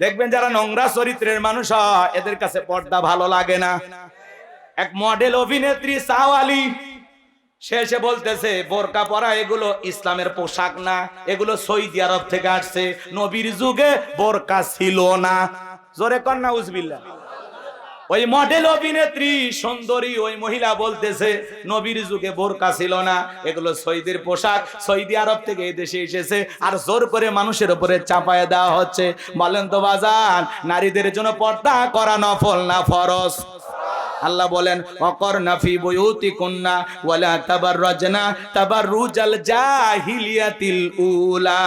দেখবেন যারা নোংরা চরিত্রের মানুষ এদের কাছে পর্দা ভালো লাগে না। এক মডেল অভিনেত্রী সাওয়ালি সে বলতেছে, বোরকা পরা এগুলো ইসলামের পোশাক না, এগুলো সৌদি আরব থেকে আসছে। নবীর যুগে বোরকা ছিল না। জোরে কন্যা উজবিল্লা ওই মডেল অভিনেত্রী, সুন্দরী ওই মহিলা বলতেছে, নবীর যুগে বোরকা ছিল না, এগুলো সৌদির পোশাক, সৌদি আরব থেকে এই দেশে এসেছে, আর জোর করে মানুষের উপরে চাপায় দেওয়া হচ্ছে। বলেন তো বাজান, নারীদের জন্য পর্দা করা নফল না ফরজ? আল্লাহ বলেন অকর নাফি বয়ুতি কন্যা ওয়ালা তাবার রজনা তাবার রুজাল জাহিলিয়াতিল উলা।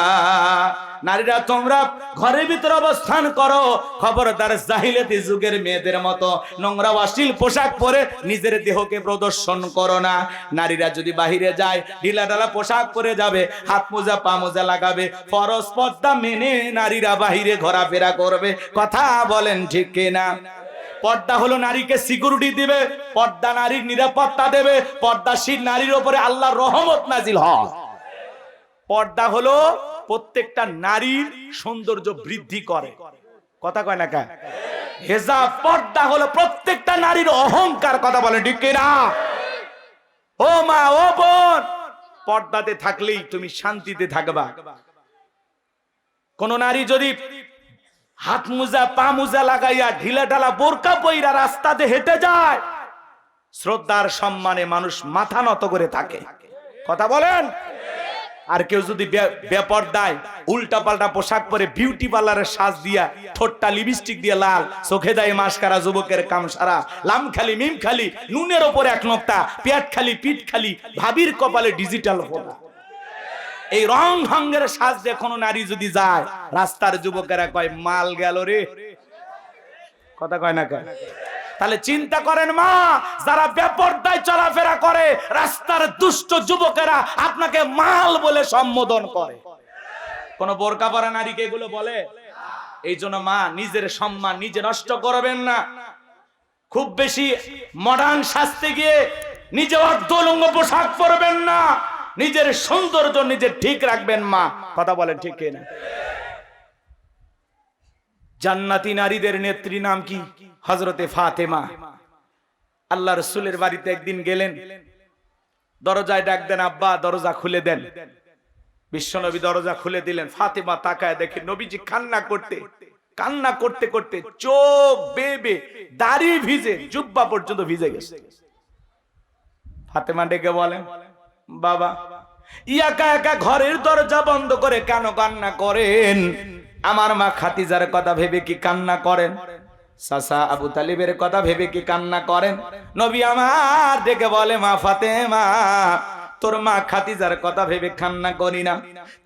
নারীরা, তোমরা ঘরের ভিতরে অবস্থান করো। খবরদার জাহিলিয়াতি যুগের মেয়েদের মতো নোংরা অশ্লীল পোশাক পরে নিজের দেহকে প্রদর্শন করো না। নারীরা যদি বাহিরে যায়, ঢিলা ঢালা পোশাক পরে যাবে, হাত মোজা, পা মোজা লাগাবে, ফরজ পর্দা মেনে নারীরা বাহিরে ঘোরাফেরা করবে। কথা বলেন ঠিক কিনা? পর্দা হলো নারীকে সিকিউরিটি দিবে, পর্দা নারীর নিরাপত্তা দেবে পর্দাশীল নারীর উপরে আল্লাহর রহমত নাজিল হয়। পর্দা হলো প্রত্যেকটা নারীর সৌন্দর্য বৃদ্ধি করে। কথা কয় না কা? হেজাব, পর্দা হলো প্রত্যেকটা নারীর অহংকার, কথা বলে ঠিক না ও মা, ও বোন, পর্দাতে থাকলেই তুমি শান্তিতে থাকবা। কোন নারী যদি হাত মুজা, পা মুজা লাগাইয়া ঢিলা ঢালা বোরকা পইরা রাস্তাতে হেঁটে যায়। শ্রদ্ধার সম্মানে মানুষ মাথা নত করে থাকে। কথা বলেন? আর কেউ যদি বেপর্দায় উল্টা পাল্টা পোশাক পরে বিউটি পার্লারের সাজ দিয়া, ঠোঁটটা লিপস্টিক দিয়ে লাল, চোখে দেয় মাস্কারা যুবকের কাম সারা লাম খালি, মিম খালি, নুনের ওপর এক নোক্তা, পেট খালি, পিঠ খালি, ভাবির কপালে ডিজিটাল ফোটা এই রং ঢঙ্গের সাজে কোনো নারী যদি যায়, রাস্তার যুবকেরা কয়, মাল গেল রে। কথা কয় না কয় তাহলে চিন্তা করেন মা, যারা বেপর্দায় চলাফেরা করে, রাস্তার দুষ্ট যুবকেরা আপনাকে মাল বলে সম্বোধন করে। কোন বোরকা পরা নারীকে এগুলো বলে? এই জন্য মা, নিজের সম্মান নিজে নষ্ট করবেন না। খুব বেশি মডার্ন সাজতে গিয়ে নিজে অর্ধলঙ্গ পোশাক পরবেন না। নিজের সৌন্দর্য নিজে ঠিক রাখবেন, মা। কথা বলেন ঠিক কিনা? জান্নাতি নারীদের নেত্রী নাম কি? হজরতে ফাতেমা। আল্লাহ রসুলের বাড়িতে একদিন গেলেন। দরজায় ডাক দেন, আব্বা, দরজা খুলে দেন। বিশ্বনবী দরজা খুলে দিলেন। ফাতেমা তাকায় দেখে নবীজি কান্না করতে কান্না করতে করতে চোখ বেবে দাড়ি ভিজে জুব্বা পর্যন্ত ভিজে গেছে। ফাতেমা ডেকে বলেন বাবা, ইয়াকা একা ঘরের দরজা বন্ধ করে কেন কান্না করেন? আমার মা খাতিজার কথা ভেবে কি কান্না করেন? সাসা আবু তালিবের কথা ভেবে কি কান্না করেন? নবী আমার ডেকে বলে, মা ফাতে মা তোর মা খাতিজার কথা ভেবে কান্না করি না।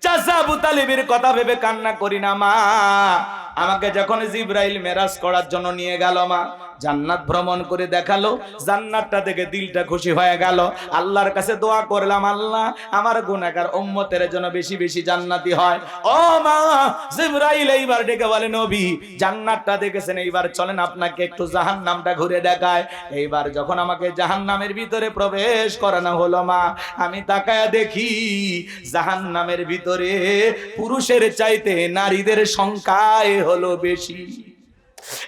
চাষা আবু তালিবের কথা ভেবে কান্না করি না, মা। আমাকে যখন জিব্রাইল মেরাজ করার জন্য নিয়ে গেল মা, জান্নাত ভ্রমণ করে দেখাল, জান্নাতটা দেখে দিলটা খুশি হয়ে গেল। আল্লাহর কাছে দোয়া করলাম, আল্লাহ, আমার গুনাহগার উম্মতের জন্য বেশি বেশি জান্নাতি হয়। ও মা, জিব্রাইল এইবার ডেকে বলে, নবী, জান্নাতটা দেখেছেন, এইবার চলেন আপনাকে একটু জাহান্নামটা ঘুরে দেখায়। এইবার যখন আমাকে জাহান্নামের ভিতরে প্রবেশ করানো হলো মা, আমি তাকায়া দেখি, জাহান্নামের ভিতরে পুরুষের চাইতে নারীদের সংখ্যায় হলো বেশি।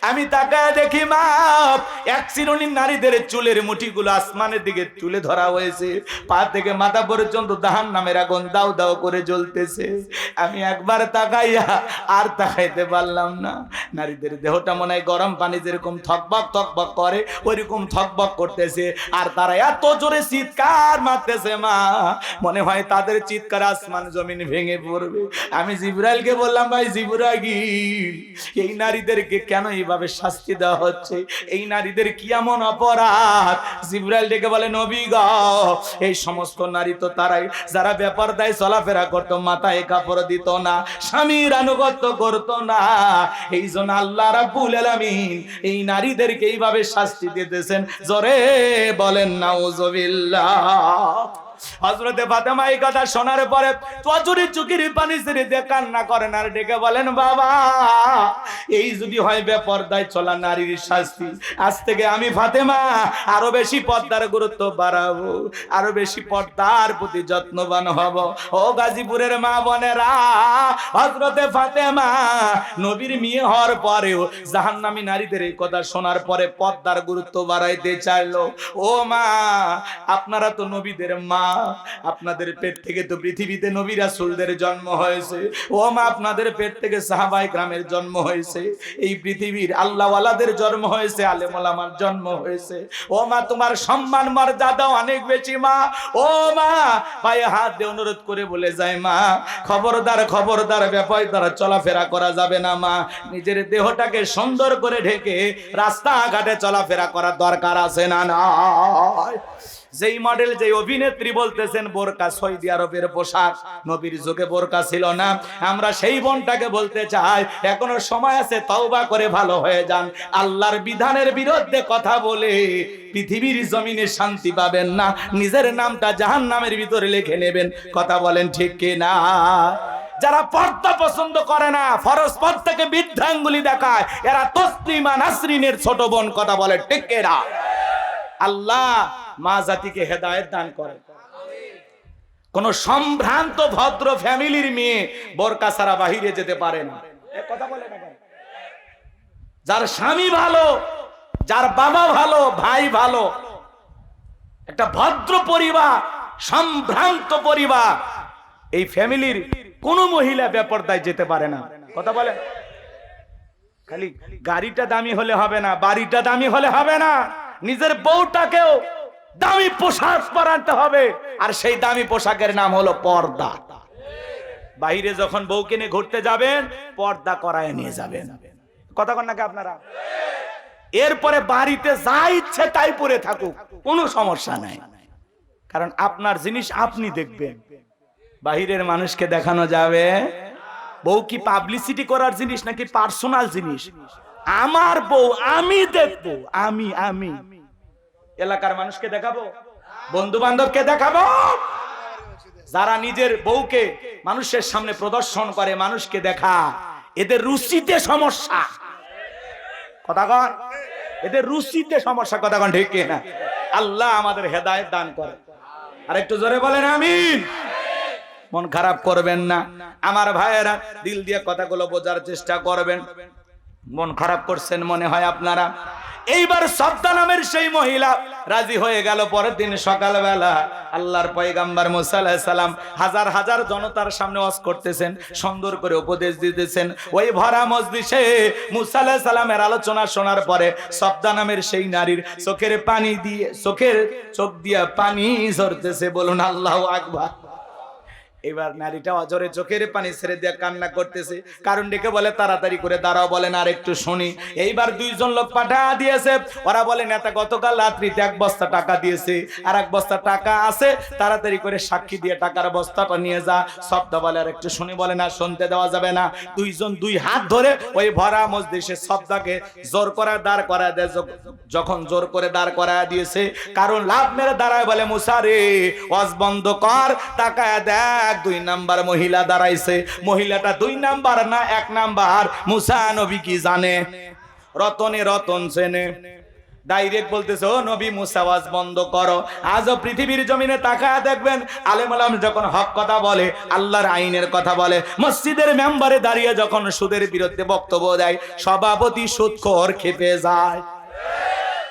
আমি তাকায় দেখি মা এক চিরুনি নারীদের চুলের মুঠিগুলো আসমানের দিকে তুলে ধরা হয়েছে। পা থেকে মাথা পর্যন্ত দাহান নামের আগুন দাও দাও করে জ্বলতেছে। আমি একবার তাকাইয়া আর তাকাইতে পারলাম না। নারীদের দেহটা মনে হয় গরম পানি যেরকম থকবক থকবক করে, ওইরকম থকবক করতেছে। আর তারা এত জোরে চিৎকার মারতেছে, মা। মনে হয় তাদের চিৎকার আসমান জমিন ভেঙে পড়বে। আমি জিবরাইলকে বললাম, ভাই জিব্রাগিল এই নারীদেরকে কেন এইভাবে শাস্তি দেওয়া হচ্ছে? এই নারীদের কি এমন অপরাধ? জিব্রাইল ডেকে বলে, নবী গ, এই সমস্ত নারী তো তারাই, যারা ব্যাপার দায়, চলাফেরা করতো, মাথায় কাপড় দিত না, স্বামীর আনুগত্য করতো না। এই জন্য আল্লাহ রাব্বুল আলামিন এই নারীদেরকে এইভাবে শাস্তি দিতেছেন। জোরে বলেন, নাউজুবিল্লাহ। হজরতে ফাতেমা এই কথা শোনার পরে তজুরি চুকির পানি দিয়ে কান্না করেন আর ডেকে বলেন, বাবা, এই যদি হয় বেপর্দায় চলা নারীর শাস্তি, আজ থেকে আমি ফাতেমা, আরও বেশি পর্দার গুরুত্ব বাড়াবো, আরও বেশি পর্দার প্রতি যত্নবান হব। ও গাজীপুরের মা বোনেরা হজরতে ফাতেমা নবীর মেয়ে হওয়ার পরেও জাহান্নামী নারীদের এই কথা শোনার পরে পর্দার গুরুত্ব বাড়াইতে চাইলো। ও মা, আপনারা তো নবীদের মা আপনাদের পেট থেকে তো পৃথিবীতে নবী রাসূলদের জন্ম হয়েছে। ও মা, আপনাদের পেট থেকে সাহাবাই গ্রামের জন্ম হয়েছে। এই পৃথিবীর আল্লাহওয়ালাদের জন্ম হয়েছে, আলেমুলামার জন্ম হয়েছে। ও মা, তোমার সম্মান মর্যাদা অনেক বেশি, মা। ও মা, পায়ে হাত দিয়ে অনুরোধ করে বলে যায়, মা, খবরদার খবরদার ব্যাপার দ্বারা চলাফেরা করা যাবে না, মা। নিজের দেহটাকে সুন্দর করে ঢেকে রাস্তাঘাটে চলাফেরা করার দরকার আছে না নয় যেই মডেল যেই অভিনেত্রী বলতেছেন, বোরকা সৌদি আরবের পোশাক। নবীর যুগে বোরকা ছিল না। আমরা সেই বোনটাকে বলতে চাই, এখনও সময় আছে, তওবা করে ভালো হয়ে যান। আল্লাহর বিধানের বিরুদ্ধে কথা বলে পৃথিবীর জমিনে শান্তি পাবেন না। নিজের নামটা জাহান নামের ভিতরে লিখে নেবেন। কথা বলেন ঠিক কি না যারা পর্দা পছন্দ করে না, ফরজ পদ থেকে বৃদ্ধাঙ্গুলি দেখায়, এরা তসলিমা নাসরিনের ছোট বোন। কথা বলে ঠিক না আল্লাহ মা জাতিকে হেদায়ত দান করে। কোন সম্ভ্রান্ত, ভদ্র ফ্যামিলির মেয়ে বোরকা ছাড়া বাহিরে যেতে পারে না। যার স্বামী ভালো, যার বাবা ভালো, ভাই ভালো, একটা ভদ্র পরিবার, সম্ভ্রান্ত পরিবার, এই ফ্যামিলির কোন মহিলা বেপরদায় যেতে পারে না। কথা বলে? খালি গাড়িটা দামি হলে হবে না, বাড়িটা দামি হলে হবে না। নিজের বউটাকেও দামি পোশাক পরাতে হবে। আর সেই দামি পোশাকের নাম হলো পর্দা। বাইরে যখন বউকে নিয়ে ঘুরতে যাবেন, পর্দা করায় নিয়ে যাবেন। কথা কন নাকি আপনারা? এরপরে বাড়িতে যা ইচ্ছে তাই পরে থাকুক, কোনো সমস্যা নাই। কারণ আপনার জিনিস আপনি দেখবেন। বাহিরের মানুষকে দেখানো যাবে, বউ কি পাবলিসিটি করার জিনিস নাকি পার্সোনাল জিনিস? আমার বউ আমি দেখব, আমি আমি। এলাকার মানুষকে দেখাবো বন্ধু বান্ধবকে দেখাবো। যারা নিজের বউকে মানুষের সামনে প্রদর্শন করে, মানুষকে দেখা, এদের রুচিতে সমস্যা। কথা কন? এদের রুচিতে সমস্যা, কথা কন ঠিক না আল্লাহ আমাদের হেদায়েত দান করে। আর একটু জোরে বলেন, আমিন। মন খারাপ করবেন না। আমার ভাইয়েরা, দিল দিয়ে কথাগুলো বোঝার চেষ্টা করবেন। মন খারাপ করছেন মনে হয় আপনারা। এইবার সদ্দা নামের সেই মহিলা রাজি হয়ে গেল পরের দিন সকালবেলা। আল্লাহর পয়গাম্বার সালাম হাজার হাজার জনতার সামনে ওয়াজ করতেছেন, সুন্দর করে উপদেশ দিতেছেন। ওই ভরা মজলিসে মুসা আলাইহিস সালামের আলোচনা শোনার পরে সদ্দা নামের সেই নারীর চোখের পানি দিয়ে, চোখের চোখ দিয়া পানি ঝরতেছে, বলুন আল্লাহু আকবার। এবার নারীটা অজরে চোখের পানি ছেড়ে দিয়ে কান্না করতেছে। কারণ ডেকে বলে, তাড়াতাড়ি করে দাঁড়াও বলেন আর একটু শুনি। এইবার দুইজন লোক পাঠা দিয়েছে। ওরা বলে নেতা গতকাল রাত্রিতে এক বস্তা টাকা দিয়েছে। আর এক বস্তা টাকা আছে, তাড়াতাড়ি করে সাক্ষী দিয়ে টাকার বস্তাটা নিয়ে যা। শব্দ বলে, আর একটু শুনি, বলে, না, শুনতে দেওয়া যাবে না। দুইজন দুই হাত ধরে ওই ভরা মসজিদে শব্দকে জোর করে দাঁড় করা দেয়। যখন জোর করে দাঁড় করা দিয়েছে, কারণ লাভ মেরে দাঁড়ায় বলে মুসারে ওয়াজ বন্ধ কর টাকা দেখ দুই নাম্বার মহিলা দাঁড়াইছে। মহিলাটা দুই নাম্বার না, এক নাম্বার। মুসা নবী কি জানে? রতনে রতন সেনে ডাইরেক্ট বলতেছে, ও নবী মুসাওয়াজ বন্ধ করো। আজও পৃথিবীর জমিনে তাকায় দেখবেন আলেম আলাম যখন হক কথা বলে, আল্লাহর আইনের কথা বলে, মসজিদের মেম্বারে দাঁড়িয়ে যখন সুদের বিরুদ্ধে বক্তব্য দেয়, সভাপতি সুদখোর খেপে যায়।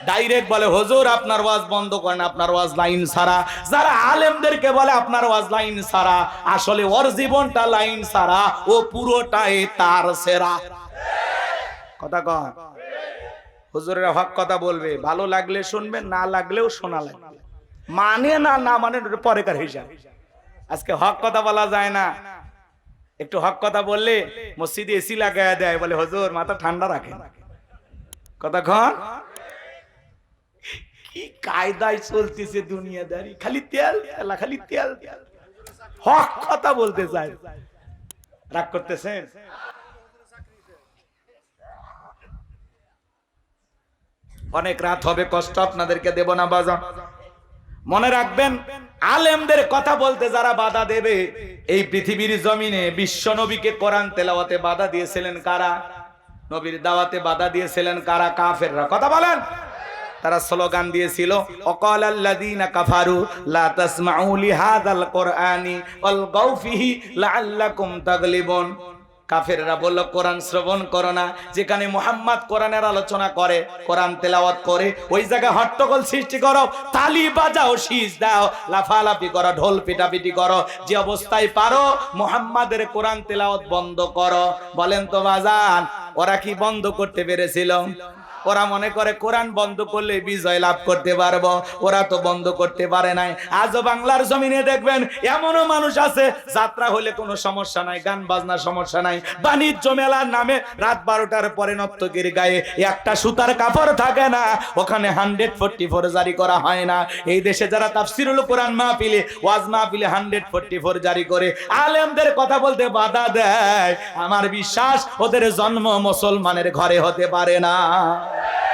ডাইরেক্ট বলে, হুজুর, আপনার ওয়াজ বন্ধ করেন, আপনার ওয়াজ লাইন সারা। যারা আলেমদেরকে বলে, আপনার ওয়াজ লাইন সারা। আসলে ওর জীবনটা লাইন সারা, ও পুরোটাই তার সেরা। কথা কন। হুজুরের হক কথা বলবে। ভালো লাগলে শুনবেন, না লাগলেও শোনা লাগবে। মানে না না মানে পরেকার হিসাব। আজকে হক কথা বলা যায় না। একটু হক কথা বললে মসজিদে এসি লাগায় দেয়, বলে, হুজুর, মাথা ঠান্ডা রাখেন। কতক্ষণ কি কায়দায় চলতেছে দুনিয়াদারি? খালি তেল তেলা খালি তেল। তেল হক কথা বলতে রাগ করতেছেন? অনেক রাত হবে, কষ্ট আপনাদেরকে দেব না বাজা মনে রাখবেন, আলেমদের কথা বলতে যারা বাধা দেবে, এই পৃথিবীর জমিনে বিশ্ব নবীকে কোরআন তেলাওয়াতে বাধা দিয়েছিলেন কারা? নবীর দাওয়াতে বাধা দিয়েছিলেন কারা? কাফেররা। কথা বলেন। তারা স্লোগান দিয়েছিল অকাল আল্লাযীনা কাফারু লা তাসমাউ লিহাযাল কুরআনি ওয়ালগাউ ফিহি লাআল্লাকুম তাগলিবুন। কাফেররা বলল, কোরআন শ্রবণ করো না। যেখানে মুহাম্মদ কোরআনের আলোচনা করে, কোরআন তেলাওয়াত করে, ওই জায়গায় হট্টগোল সৃষ্টি করো, তালি বাজাও শীষ দাও, লাফালাফি করো, ঢোল পিটাপিটি করো, যে অবস্থায় পারো, মুহাম্মাদের কোরআন তেলাওয়াত বন্ধ করো। বলেন তো বাজান, ওরা কি বন্ধ করতে পেরেছিল? ওরা মনে করে কোরআন বন্ধ করলে বিজয় লাভ করতে পারব। ওরা তো বন্ধ করতে পারে নাই। আজও বাংলার জমিনে দেখবেন, এমনও মানুষ আছে, যাত্রা হলে কোনো সমস্যা নাই, গান বাজনার সমস্যা নাই। বাণিজ্য মেলার নামে রাত বারোটার পরে নর্তকীর গায়ে একটা সুতার কাপড় থাকে না, ওখানে হান্ড্রেড ফোরটি ফোর জারি করা হয় না। এই দেশে যারা তাফসিরুল কোরআন মাহফিলে, ওয়াজ মাহফিলে হান্ড্রেড ফোরটি ফোর জারি করে, আলেমদের কথা বলতে বাধা দেয়। আমার বিশ্বাস, ওদের জন্ম মুসলমানের ঘরে হতে পারে না। Wow.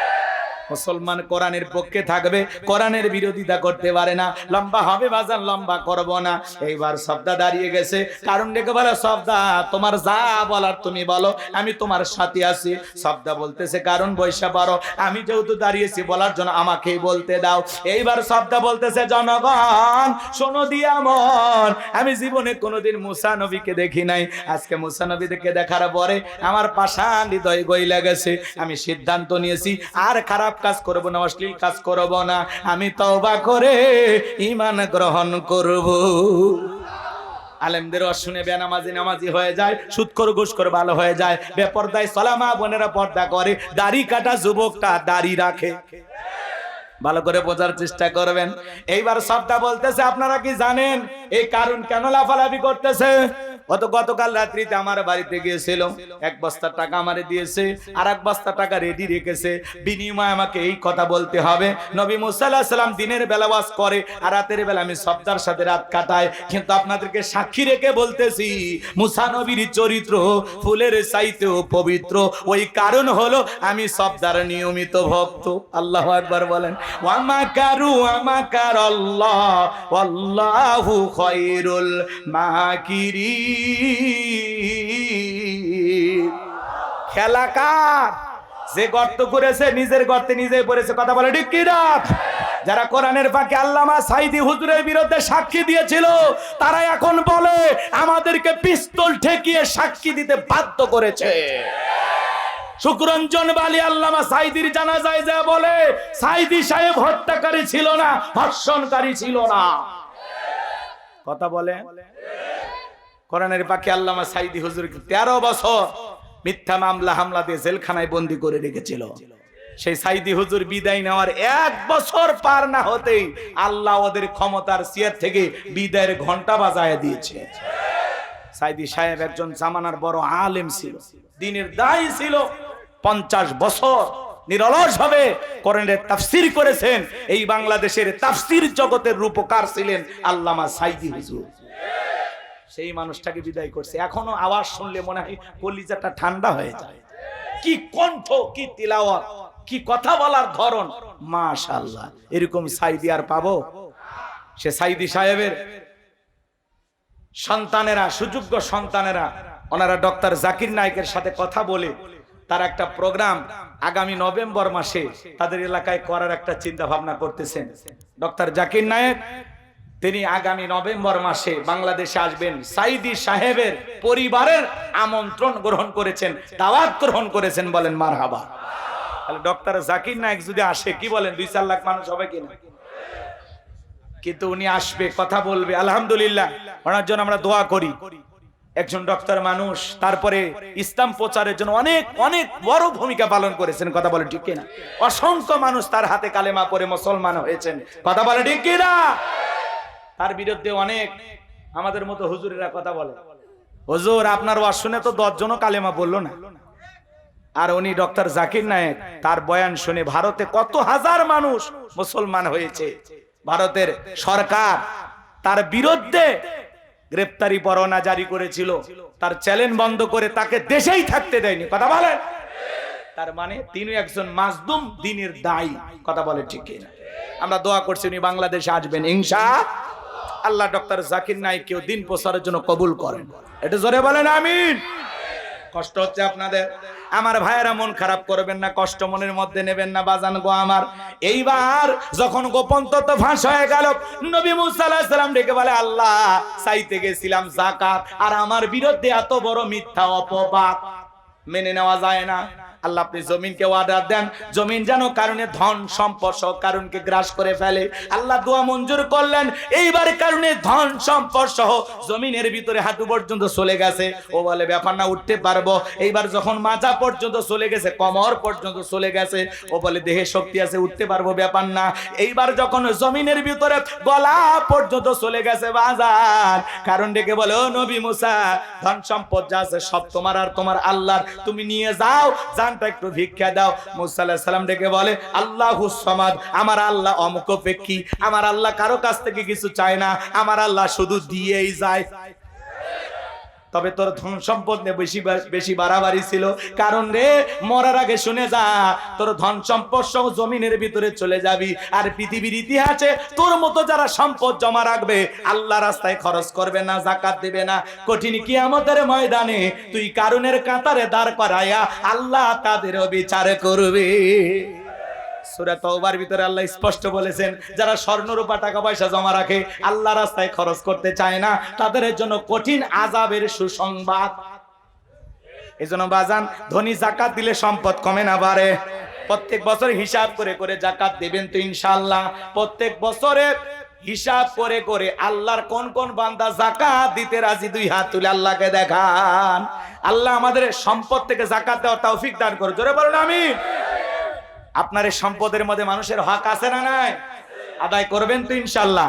মুসলমান কোরআনের পক্ষে থাকবে, কোরআনের বিরোধিতা করতে পারে না। লম্বা হবে বাজার লম্বা করব না। এইবার শব্দা দাঁড়িয়ে গেছে। কারণ ডেকে বলে শব্দা তোমার যা বলার তুমি বলো, আমি তোমার সাথে আছি। শব্দা বলতেছে, কারণ বৈশা পারো আমি যেহেতু দাঁড়িয়েছি, বলার জন্য আমাকেই বলতে দাও। এইবার শব্দা বলতেছে, জনগণ, শোনো দিয়া মন আমি জীবনে কোনোদিন মুসা নবীকে দেখি নাই। আজকে মুসা নবীকে দেখার পরে আমার পাশান হৃদয় গইলা গেছে। আমি সিদ্ধান্ত নিয়েছি, আর খারাপ কাজ করব না অশ্লীল কাজ করব না। আমি তওবা করে ইমান গ্রহণ করব। আলেমদের শুনে বেনামাজি নামাজি হয়ে যায় সুৎকর ঘুষকর ভালো হয়ে যায়। বেপর্দায় সলামা বোনেরা পর্দা করে, দাড়ি কাটা যুবকটা দাড়ি রাখে। ভালো করে বোঝার চেষ্টা করবেন। এইবার সবটা বলতেছে, আপনারা কি জানেন? এই কারণ কেন লাফালাফি করতেছে? অত গতকাল রাত্রিতে আমার বাড়িতে গিয়েছিল। এক বস্তা টাকা আমারে দিয়েছে আর এক বস্তা টাকা রেডি রেখেছে। বিনিময়ে আমাকে এই কথা বলতে হবে। নবী মুসাল্লাহ সাল্লাম দিনের বেলা ওয়াজ করে, আর রাতের বেলা আমি সবদার সাথে রাত কাটাই। কিন্তু আপনাদেরকে সাক্ষী রেখে বলতেছি, মুসা নবীর চরিত্র ফুলের চাইতেও পবিত্র। ওই কারণ হলো আমি সবদার নিয়মিত ভক্ত। আল্লাহ একবার বলেন ওয়ামাকারু আমাকার আল্লাহ আল্লাহু খায়রুল মাকিরিন। খেলা কার? যে গর্ত করেছে, নিজের গর্তে নিজে পড়েছে, কথা বলে ঠিক কিনা? যারা কোরআনের ফাঁকে আল্লামা সাইদি হুজুরের বিরুদ্ধে সাক্ষী দিয়েছিল, তারা এখন বলে, আমাদেরকে পিস্তল ঠেকিয়ে সাক্ষী দিতে বাধ্য করেছে। শুক্রঞ্জন বালি আল্লামা সাইদির জানা যায় যা বলে, সাইদি সাহেব হত্যাকারী ছিল না, ধর্ষণকারী ছিল না। কথা বলে কোরআনের পাখি আল্লামা সাইদি হুজুর তেরো বছর মিথ্যা মামলা হামলা দিয়ে জেলখানায় বন্দি করে রেখেছিল? সেই সাইদি হুজুর বিদায় নেওয়ার এক বছর পার না হতেই আল্লাহ ওদের ক্ষমতার চেয়ার থেকে বিদায়ের ঘণ্টা বাজায় দিয়েছে। সাইদি সাহেব একজন জামানার বড় আলেম ছিল, দিনের দায়ী ছিল, পঞ্চাশ বছর নিরলস ভাবে কোরআনের তাফসির করেছেন, এই বাংলাদেশের তাফসির জগতের রূপকার ছিলেন আল্লামা সাইদি হুজুর। সেই মানুষটাকে বিদায় করছে। এখনও আওয়াজ শুনলে মনে হয় কলিজাটা ঠান্ডা হয়ে যায়। কি কণ্ঠ, কি তিলাওয়াত, কি কথা বলার ধরন। মাশাআল্লাহ, এরকম সাইদি আর পাবো? সে সাইদি সাহেবের সন্তানেরা, সুযোগ্য সন্তানেরা, ওনারা ডক্টর জাকির নায়কের সাথে কথা বলে তার একটা প্রোগ্রাম আগামী নভেম্বর মাসে তাদের এলাকায় করার একটা চিন্তা ভাবনা করতেছেন। ডক্টর জাকির নায়ক তিনি আগামী নভেম্বর মাসে বাংলাদেশে আসবেন। সাইদি সাহেবের পরিবারের আমন্ত্রণ গ্রহণ করেছেন, দাওয়াত গ্রহণ করেছেন বলেন, মারহাবা। তাহলে ডক্টর জাকির নায়ক যদি আসে, কি বলেন, দুই চার লাখ মানুষ হবে কিনা? কিন্তু উনি আসবে, কথা বলবে, আলহামদুলিল্লাহ। ওনার জন্য আমরা দোয়া করি। একজন ডক্টর মানুষ, তারপরে ইসলাম প্রচারের জন্য অনেক অনেক বড় ভূমিকা পালন করেছেন, কথা বলে ঠিক কিনা? অসংখ্য মানুষ তার হাতে কালেমা পরে মুসলমান হয়েছেন, কথা বলে ঠিক কিনা? তার বিরুদ্ধে অনেক আমাদের মতো হুজুরেরা কথা বলে। হুজুর, আপনার ওয়াজ শুনে তো দশজনও কালেমা বলল না। আর উনি ডক্টর জাকির নায়েক, তার বয়ান শুনে ভারতে কত হাজার মানুষ মুসলমান হয়েছে। ভারতের সরকার তার বিরুদ্ধে গ্রেপ্তারি পরোয়ানা জারি করেছিল। তার চ্যালেঞ্জ বন্ধ করে তাকে দেশেই থাকতে দেয়নি। কথা বলেন? তার মানে তিনি একজন মাজদুম, দিনের দায়ী। কথা বলে ঠিক আমরা দোয়া করছি উনি বাংলাদেশে আসবেন, ইনশা আল্লাহ ডক্টর জাকির নাইককেও দিন প্রচারের জন্য কবুল করেন। এটা জোরে বলেন, আমিন। কষ্ট হচ্ছে আপনাদের। আমার ভাইয়েরা মন খারাপ করবেন না, কষ্ট মনের মধ্যে নেবেন না, বাজান গো আমার। এইবার যখন গোপন তত্ত্ব ফাঁস হয়ে গেল, নবী সালাম ডেকে বলে, আল্লাহ, চাইতে গেছিলাম জাকাত আর আমার বিরুদ্ধে এত বড় মিথ্যা অপবাদ। মেনে নেওয়া যায় না। আল্লাহ আপনি জমিনকে অর্ডার দেন। জমিন যেন কারণে ধন সম্পদ সহ কারণকে গ্রাস করে ফেলে। আল্লাহ দোয়া মঞ্জুর করলেন, এইবার কারণে ধন সম্পদ সহ জমিনের ভিতরে হাঁটু পর্যন্ত চলে গেছে। ও বলে, ব্যাপার না, উঠতে পারব। এইবার যখন মাজা পর্যন্ত চলে গেছে, কমর পর্যন্ত চলে গেছে, ও বলে, দেহে শক্তি আছে, উঠতে পারব, ব্যাপার না। এইবার যখন জমিনের ভিতরে গলা পর্যন্ত চলে গেছে বাজার, কারণ ডেকে বলে, ও নবী মুসা, ধন সম্পদ যা আছে সব তোমার আর তোমার আল্লাহর। তুমি নিয়ে যাও জানটা একটু ভিক্ষা দাও। মুসা আলাইহিস সালাম ডেকে বলে, আল্লাহু সমাদ, আমার আল্লাহ অমুকপেক্ষী আমার আল্লাহ কারও কাছ থেকে কিছু চায় না। আমার আল্লাহ শুধু দিয়েই যায়। তবে তোর ধন সম্পদ নিয়ে বেশি বেশি বাড়াবাড়ি ছিল। কারণ রে, মরার আগে শুনে যা, তোর ধন সম্পদ সহ জমিনের ভিতরে চলে যাবি। আর পৃথিবীর ইতিহাসে তোর মতো যারা সম্পদ জমা রাখবে, আল্লাহ রাস্তায় খরচ করবে না, জাকাত দেবে না। কঠিন কিয়ামতের ময়দানে তুই কারণের কাতারে দাঁড় করাইয়া আল্লাহ তাদেরও বিচার করবে। প্রত্যেক বছর হিসাব করে করে জাকাত দেবেন তো ইনশাল্লাহ প্রত্যেক বছরে হিসাব করে করে আল্লাহর কোন কোন বান্দা জাকাত দিতে রাজি, দুই হাত তুলে আল্লাহকে দেখান। আল্লাহ আমাদের সম্পদ থেকে জাকাত দেওয়ার তৌফিক দান করে জোরে বলুন আমি আপনার এই সম্পদের মধ্যে মানুষের হক আছে না নাই? আদায় করবেন তো ইনশাল্লাহ